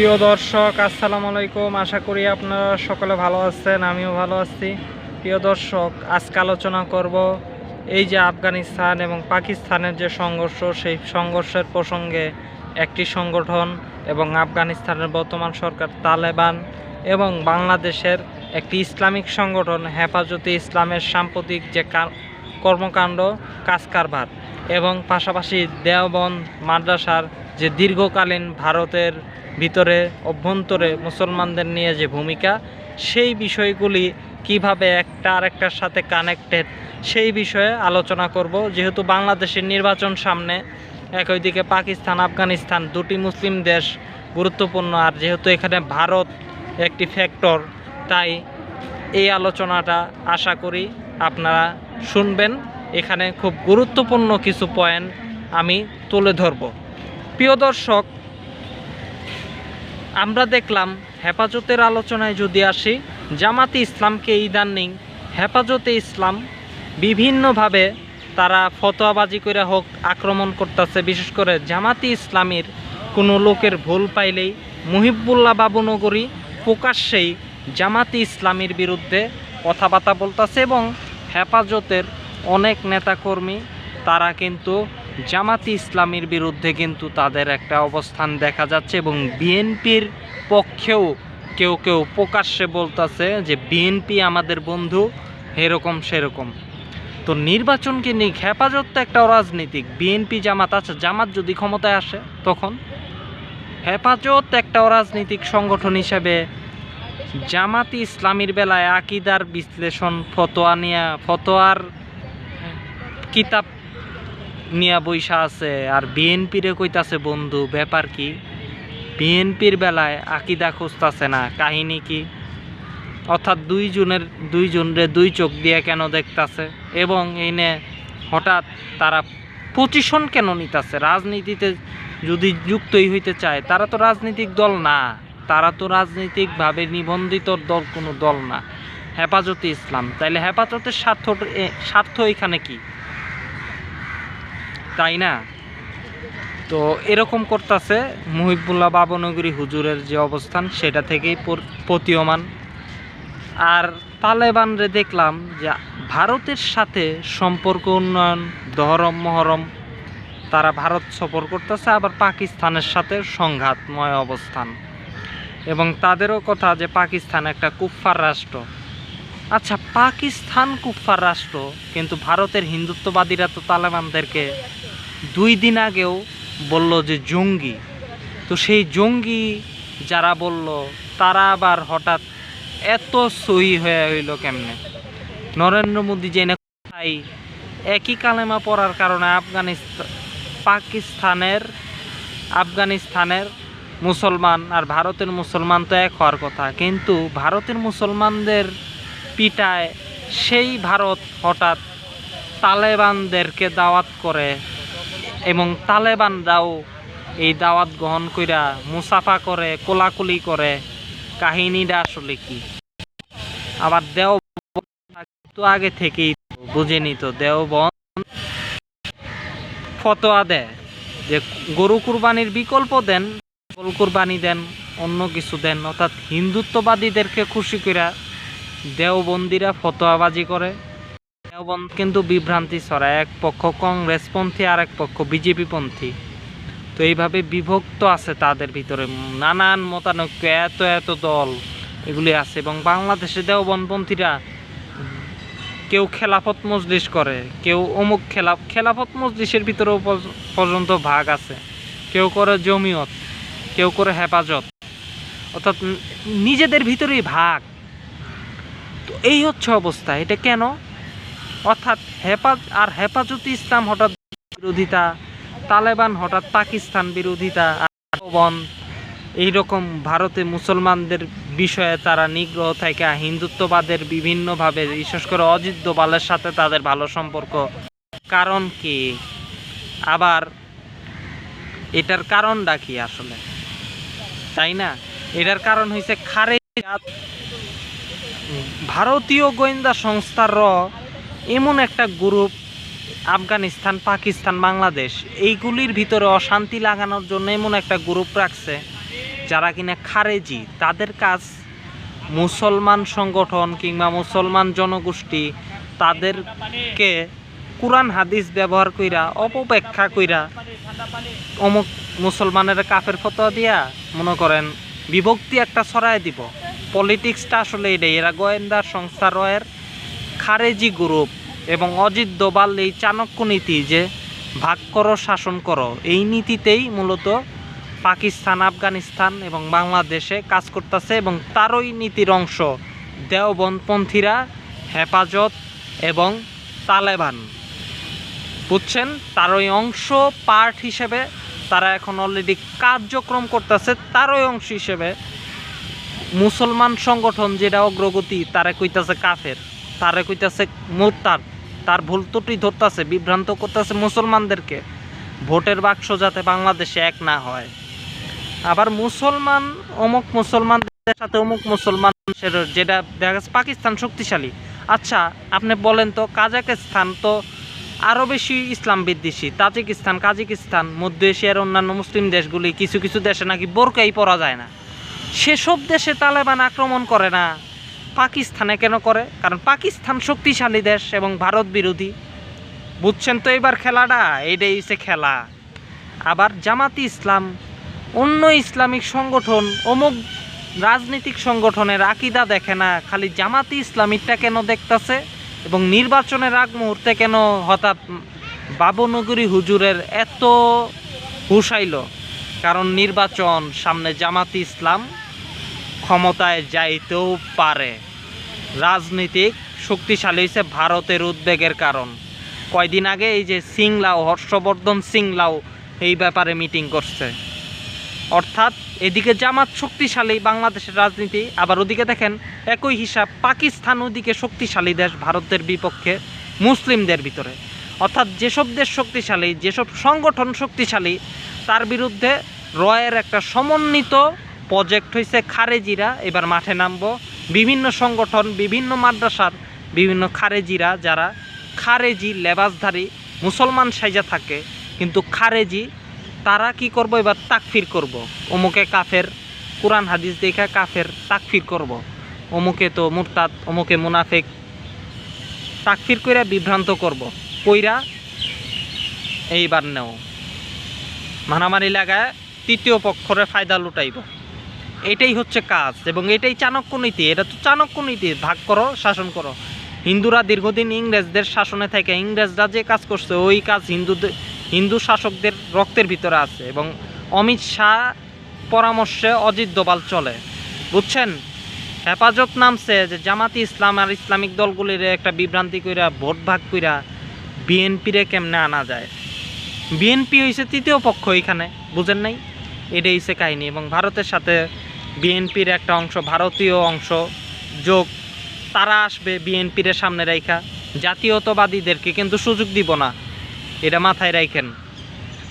প্রিয় দর্শক, আসসালামু আলাইকুম। আশা করি আপনারা সকলে ভালো আছেন, আমিও ভালো আছি। প্রিয় দর্শক, আজকে আলোচনা করব এই যে আফগানিস্তান এবং পাকিস্তানের যে সংঘর্ষ, সেই সংঘর্ষের প্রসঙ্গে একটি সংগঠন এবং আফগানিস্তানের বর্তমান সরকার তালেবান এবং বাংলাদেশের একটি ইসলামিক সংগঠন, হেফাজতে ইসলামের সাম্প্রতিক যে কর্মকাণ্ড, কাজকারবার এবং পাশাপাশি দেওবন্দ মাদ্রাসার যে দীর্ঘকালীন ভারতের ভিতরে অভ্যন্তরে মুসলমানদের নিয়ে যে ভূমিকা, সেই বিষয়গুলি কীভাবে একটা আরেকটার সাথে কানেক্টেড সেই বিষয়ে আলোচনা করব। যেহেতু বাংলাদেশের নির্বাচন সামনে, একই দিকে পাকিস্তান, আফগানিস্তান দুটি মুসলিম দেশ গুরুত্বপূর্ণ। আর যেহেতু এখানে ভারত একটি ফ্যাক্টর তাই এই আলোচনাটা আশা করি আপনারা শুনবেন। এখানে খুব গুরুত্বপূর্ণ কিছু পয়েন্ট আমি তুলে ধরব। প্রিয় দর্শক আমরা দেখলাম হেফাজতের আলোচনায় যদি আসি, জামাতি ইসলামকে ইদানিং হেফাজতে ইসলাম বিভিন্নভাবে তারা ফতোয়াবাজি করে হোক, আক্রমণ করতেছে। বিশেষ করে জামাতি ইসলামীর কোনো লোকের ভুল পাইলেই মুহিবুল্লাহ বাবুনগরী প্রকাশ্যেই জামাতি ইসলামীর বিরুদ্ধে কথাবার্তা বলতেছে এবং হেফাজতের অনেক নেতাকর্মী তারা কিন্তু জামাতি ইসলামের বিরুদ্ধে কিন্তু তাদের একটা অবস্থান দেখা যাচ্ছে এবং বিএনপির পক্ষেও কেউ কেউ প্রকাশ্যে বলতেছে যে, বিএনপি আমাদের বন্ধু, এরকম সেরকম। তো নির্বাচনকে নিয়ে হেফাজত তো একটা অরাজনীতিক। বিএনপি জামাত আছে, জামাত যদি ক্ষমতায় আসে তখন হেফাজত একটা অরাজনৈতিক সংগঠন হিসেবে জামাতি ইসলামীর বেলায় আকিদার বিশ্লেষণ, ফতোয়া নিয়া, ফতোয়ার কিতাব নিয়া বৈশা আছে, আর বিএনপিরে কইতাছে, বন্ধু, ব্যাপার কি? বিএনপির বেলায় আকিদা খুঁজতাছে না, কাহিনী কি? অর্থাৎ দুইজনের দুইজনরে দুই চোখ দিয়ে কেন দেখতাছে? এবং এনে হঠাৎ তারা পজিশন কেন নিতেছে? রাজনীতিতে যদি যুক্তই হইতে চায়, তারা তো রাজনৈতিক দল না। তারা তো রাজনৈতিকভাবে নিবন্ধিত দল, কোনো দল না। হেফাজতে ইসলাম। তাইলে হেফাজতের স্বার্থ স্বার্থ এখানে কি? তাই না? তো এরকম করতেছে মুহিবুল্লাহ বাবনগরী হুজুরের যে অবস্থান, সেটা থেকেই পর- প্রতীয়মান। আর তালেবানরে দেখলাম যে ভারতের সাথে সম্পর্ক উন্নয়ন দহরম মহরম, তারা ভারত সফর করতেছে, আবার পাকিস্তানের সাথে সংঘাতময় অবস্থান। এবং তাদেরও কথা যে পাকিস্তান একটা কুফফার রাষ্ট্র। আচ্ছা পাকিস্তান কুফফার রাষ্ট্র, কিন্তু ভারতের হিন্দুত্ববাদীরা তো তালেবানদেরকে দুই দিন আগেও বলল যে জঙ্গি। তো সেই জঙ্গি যারা বলল, তারা আবার হঠাৎ এত সহি হয়ে হইল কেমনে? নরেন্দ্র মোদী জেনে কোথায় একই কালেমা পড়ার কারণে আফগানিস্তান পাকিস্তানের, আফগানিস্তানের মুসলমান আর ভারতের মুসলমান তো এক হওয়ার কথা। কিন্তু ভারতের মুসলমানদের পিটায়, সেই ভারত হঠাৎ তালেবানদেরকে দাওয়াত করে এবং তালেবানরাও এই দাওয়াত গ্রহণ কইরা মুসাফা করে, কোলাকুলি করে। কাহিনীটা আসলে কি? আবার দেও তো আগে থেকেই বুঝে নিত দেওবন ফতোয়া দেয় যে গরু কুরবানির বিকল্প দেন গরু কুরবানি দেন, অন্য কিছু দেন, অর্থাৎ হিন্দুত্ববাদীদেরকে খুশি কইরা দেওবন্দিরা ফতোয়াবাজি করে। দেওবন্দ কিন্তু বিভ্রান্তি ছড়ায়। এক পক্ষ কংগ্রেসপন্থী আর এক পক্ষ বিজেপিপন্থী। তো এইভাবে বিভক্ত আছে তাদের ভিতরে। নানান মতানৈক্য, এত এত দল এগুলি আছে এবং বাংলাদেশে দেওবনপন্থীরা কেউ খেলাফত মজলিস করে, কেউ অমুক খেলা খেলাফত মজলিসের ভিতরেও পর্যন্ত ভাগ আছে। কেউ করে জমিয়ত, কেউ করে হেফাজত। অর্থাৎ নিজেদের ভিতরেই ভাগ। তো এই হচ্ছে অবস্থা, এটা কেন? অর্থাৎ হেফাজ, আর হেফাজতে ইসলাম হঠাৎ বিরোধিতা, তালেবান হঠাৎ পাকিস্তান বিরোধিতা বন এইরকম ভারতে মুসলমানদের বিষয়ে তারা নিগ্রহ থেকে হিন্দুত্ববাদের বিভিন্নভাবে, বিশেষ করে অজিত দোবালের সাথে তাদের ভালো সম্পর্ক। কারণ কি? আবার এটার কারণটা কি আসলে? তাই না? এটার কারণ হয়েছে খারে ভারতীয় গোয়েন্দা সংস্থার র এমন একটা গ্রুপ, আফগানিস্তান, পাকিস্তান, বাংলাদেশ, এইগুলির ভিতরে অশান্তি লাগানোর জন্য এমন একটা গ্রুপ রাখছে যারা কিনা খারেজি। তাদের কাজ মুসলমান সংগঠন কিংবা মুসলমান জনগোষ্ঠী তাদেরকে কোরআন, হাদিস ব্যবহার কইরা, অপব্যাখ্যা কইরা অমুক মুসলমানের কাফের ফতোয়া দিয়া, মনে করেন, বিভক্তি একটা ছড়ায় দিব। পলিটিক্সটা আসলে এটাই। এরা গোয়েন্দা সংস্থা রয়ের খারেজি গ্রুপ এবং অজিত দোবাল এই চাণক্য নীতি যে ভাগ করো, শাসন করো, এই নীতিতেই মূলত পাকিস্তান, আফগানিস্তান এবং বাংলাদেশে কাজ করতেছে এবং তারই নীতির অংশ দেওবনপন্থীরা হেফাজত এবং তালেবান। বুঝছেন? তারই অংশ পার্ট হিসেবে তারা এখন অলরেডি কার্যক্রম করতেছে, তারই অংশ হিসেবে মুসলমান সংগঠন যেটা অগ্রগতি, তারা কইতাছে কাফের, তারা কইতাছে মোরতাদ, তার ভুল ত্রুটি ধরতেছে, বিভ্রান্ত করতেছে মুসলমানদেরকে। ভোটের বাক্স যাতে বাংলাদেশে এক না হয়। আবার মুসলমান, অমুক মুসলমানদের সাথে অমুক মুসলমান যেটা দেখা গেছে পাকিস্তান শক্তিশালী। আচ্ছা আপনি বলেন তো কাজাকিস্তান তো আরও বেশি ইসলাম বিদ্বেষী, তাজিকিস্তান, কাজিকিস্তান, মধ্য এশিয়ার অন্যান্য মুসলিম দেশগুলি কিছু কিছু দেশে নাকি বোরকাই পরা যায় না। সেসব দেশে তালেবান আক্রমণ করে না। পাকিস্তানে কেন করে? কারণ পাকিস্তান শক্তিশালী দেশ এবং ভারত বিরোধী। বুঝছেন তো এবার খেলাটা? এইটাই হচ্ছে খেলা। আবার জামাতি ইসলাম, অন্য ইসলামিক সংগঠন, অমুক রাজনৈতিক সংগঠনের আকিদা দেখে না, খালি জামাতি ইসলামিকটা কেন দেখতাছে এবং নির্বাচনের আগ মুহূর্তে কেন হঠাৎ বাবনগরী হুজুরের এত হুসাইল কারণ নির্বাচন, সামনে জামাতি ইসলাম ক্ষমতায় যাইতেও পারে। রাজনীতিক শক্তিশালী হয়েছে ভারতের উদ্বেগের কারণ। কয়দিন আগে এই যে সিংলাও, হর্ষবর্ধন সিংলাও এই ব্যাপারে মিটিং করছে। অর্থাৎ এদিকে জামাত শক্তিশালী, বাংলাদেশের রাজনীতি। আবার ওদিকে দেখেন, একই হিসাব পাকিস্তান ওদিকে শক্তিশালী দেশ ভারতের বিপক্ষে, মুসলিমদের ভিতরে। অর্থাৎ যেসব দেশ শক্তিশালী, যেসব সংগঠন শক্তিশালী, তার বিরুদ্ধে রয়ের একটা সমন্বিত প্রজেক্ট হয়েছে খারেজিরা এবার মাঠে নামব বিভিন্ন সংগঠন, বিভিন্ন মাদ্রাসার বিভিন্ন খারেজিরা যারা খারেজি লেবাসধারী মুসলমান সাইজা থাকে কিন্তু খারেজি তারা কি করব এবার তাকফির করব। অমুকে কাফের, কোরআন হাদিস দেখা কাফের তাকফির করব। অমুকে তো মুরতাদ, অমুকে মুনাফেক তাকফির কইরা বিভ্রান্ত করব। কইরা এইবার নেও মারামারি লাগায় তৃতীয় পক্ষরে ফায়দা লুটাইব এটাই হচ্ছে কাজ এবং এটাই চাণক্য নীতি। এটা তো চাণক্য নীতি। ভাগ করো, শাসন করো। হিন্দুরা দীর্ঘদিন ইংরেজদের শাসনে থেকে ইংরেজরা যে কাজ করছে, ওই কাজ হিন্দুদের হিন্দু শাসকদের রক্তের ভিতরে আছে এবং অমিত শাহ পরামর্শে অজিত দোবাল চলে। বুঝছেন? হেফাজত নামছে যে জামাতি ইসলাম আর ইসলামিক দলগুলির একটা বিভ্রান্তি কইরা, ভোট ভাগ কইরা বিএনপিরে কেমনে আনা যায়? বিএনপি হয়েছে তৃতীয় পক্ষ এখানে, বুঝেন নাই? এটাই হচ্ছে কাহিনী এবং ভারতের সাথে বিএনপির একটা অংশ, ভারতীয় অংশ, যোগ, তারা আসবে বিএনপির সামনে রাইখা। জাতীয়তাবাদীদেরকে কিন্তু সুযোগ দিব না, এটা মাথায় রাখেন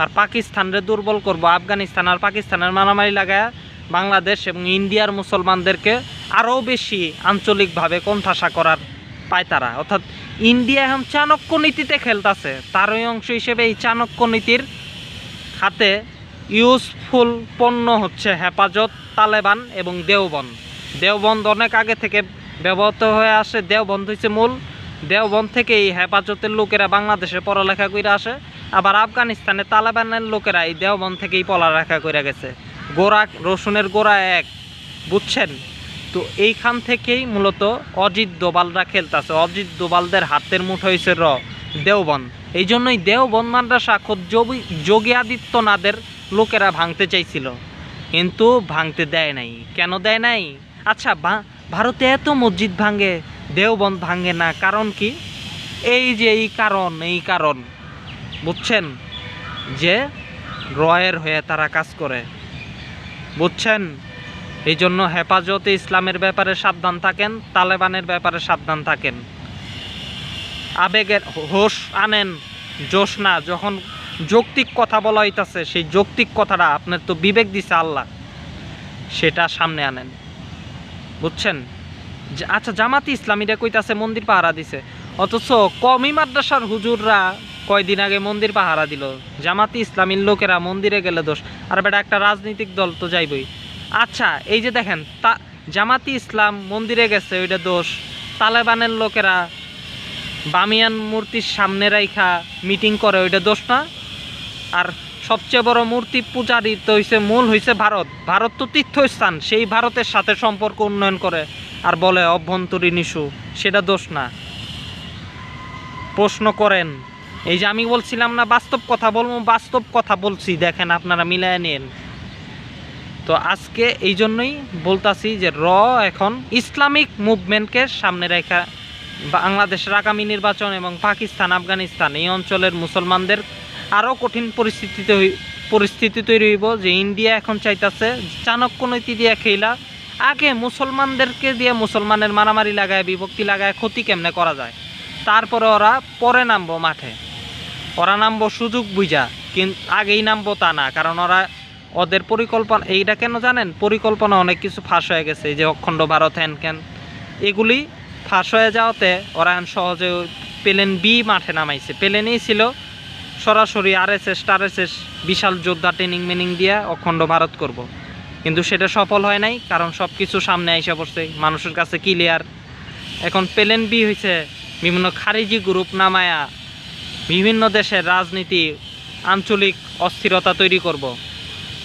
আর পাকিস্তানরে দুর্বল করব, আফগানিস্তান আর পাকিস্তানের মারামারি লাগায় বাংলাদেশ এবং ইন্ডিয়ার মুসলমানদেরকে আরও বেশি আঞ্চলিকভাবে কোণঠাসা করার পায় তারা। অর্থাৎ ইন্ডিয়া এখন চাণক্য নীতিতে খেলতেছে, তারই অংশ হিসেবে এই চাণক্য নীতির হাতে ইউজফুল পণ্য হচ্ছে হেফাজত, তালেবান এবং দেওবন দেওবন্দ অনেক আগে থেকে ব্যবহৃত হয়ে আসে, দেওবন্দ হচ্ছে মূল। দেওবন থেকে এই হেফাজতের লোকেরা বাংলাদেশে পড়ালেখা করে আসে, আবার আফগানিস্তানে তালেবানের লোকেরা এই দেওবন থেকেই পড়ালেখা করে গেছে। গোড়া, রসুনের গোড়া এক, বুঝছেন? তো এইখান থেকেই মূলত অজিত দোবালরা খেলতেছে। অজিত দোবালদের হাতের মুঠো হয়েছে র দেওবন এই জন্যই দেওবন মাদ্রাসা খোদ যোগী আদিত্যনাথের লোকেরা ভাঙতে চাইছিল, কিন্তু ভাঙতে দেয় নাই। কেন দেয় নাই? আচ্ছা ভারতে এত মসজিদ ভাঙে, দেওবন্দ ভাঙে না, কারণ কি? এই যে এই কারণ এই কারণ। বুঝছেন? যে রয়ের হয়ে তারা কাজ করে। বুঝছেন? এই জন্য হেফাজতে ইসলামের ব্যাপারে সাবধান থাকেন, তালেবানের ব্যাপারে সাবধান থাকেন। আবেগের হোশ আনেন, জোশ না, যখন যৌক্তিক কথা বলা হইতাছে, সেই যৌক্তিক কথাটা আপনার তো বিবেক দিছে আল্লাহ, সেটা সামনে আনেন। বুঝছেন? আচ্ছা জামাতি ইসলামীরা কইতাছে মন্দির পাহারা দিছে, অথচ কমি মাদ্রাসার হুজুররা কয়দিন আগে মন্দির পাহারা দিল। জামাতি ইসলামীর লোকেরা মন্দিরে গেলে দোষ, আর বেটা একটা রাজনৈতিক দল তো যাইবই। আচ্ছা এই যে দেখেন, তা জামাতি ইসলাম মন্দিরে গেছে, ওইটা দোষ। তালেবানের লোকেরা বামিয়ান মূর্তির সামনে রাইখা মিটিং করে, ওইটা দোষ না? আর সবচেয়ে বড় মূর্তি পূজারি তো হইছে মূল হইছে ভারত। ভারত তো তীর্থস্থান, সেই ভারতের সাথে সম্পর্ক উন্নয়ন করে আর বলে অভ্যন্তরীণ ইস্যু সেটা দোষ না। প্রশ্ন করেন, এই যে আমি বলছিলাম না বাস্তব কথা, বলব বাস্তব কথা বলছি, দেখেন আপনারা মিলায় নেন তো আজকে এই জন্যই বলতাছি যে র এখন ইসলামিক মুভমেন্টকে সামনে রেখা, বাংলাদেশের আগামী নির্বাচন এবং পাকিস্তান, আফগানিস্তান এই অঞ্চলের মুসলমানদের আরও কঠিন পরিস্থিতিতে পরিস্থিতি তৈরি হইব যে ইন্ডিয়া এখন চাইতাছে চাণক্য নীতি দিয়ে খেলা। আগে মুসলমানদেরকে দিয়ে মুসলমানের মারামারি লাগায়, বিভক্তি লাগায়, ক্ষতি কেমনে করা যায়? তারপরে ওরা পরে নামবো মাঠে। ওরা নামবো সুযোগ বুঝা কিন্তু আগেই নামবো তা না, কারণ ওরা ওদের পরিকল্পনা এইটা কেন জানেন? পরিকল্পনা অনেক কিছু ফাঁস হয়ে গেছে যে অখণ্ড ভারত হ্যান ক্যান এগুলি ফাঁস হয়ে যাওয়াতে ওরা সহজে প্লেন বি মাঠে নামাইছে। প্লেনেই ছিল সরাসরি আর এস এস টার এস এস বিশাল যোদ্ধা ট্রেনিং মেনিং দিয়ে অখণ্ড ভারত করব। কিন্তু সেটা সফল হয় নাই, কারণ সব কিছু সামনে আইসা পড়ছে, মানুষের কাছে ক্লিয়ার এখন প্লেন বি হয়েছে বিভিন্ন খারিজি গ্রুপ নামায়া বিভিন্ন দেশের রাজনীতি, আঞ্চলিক অস্থিরতা তৈরি করব।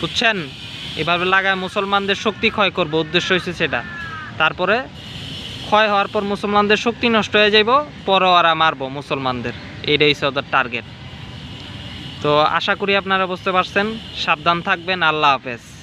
বুঝছেন? এভাবে লাগায় মুসলমানদের শক্তি ক্ষয় করব, উদ্দেশ্য হয়েছে সেটা। তারপরে ক্ষয় হওয়ার পর মুসলমানদের শক্তি নষ্ট হয়ে যাইব পরে ওরা মারবো মুসলমানদের। এইটাই হচ্ছে ওদের টার্গেট তো আশা করি আপনারা বুঝতে পারছেন। সাবধান থাকবেন। আল্লাহ হাফেজ।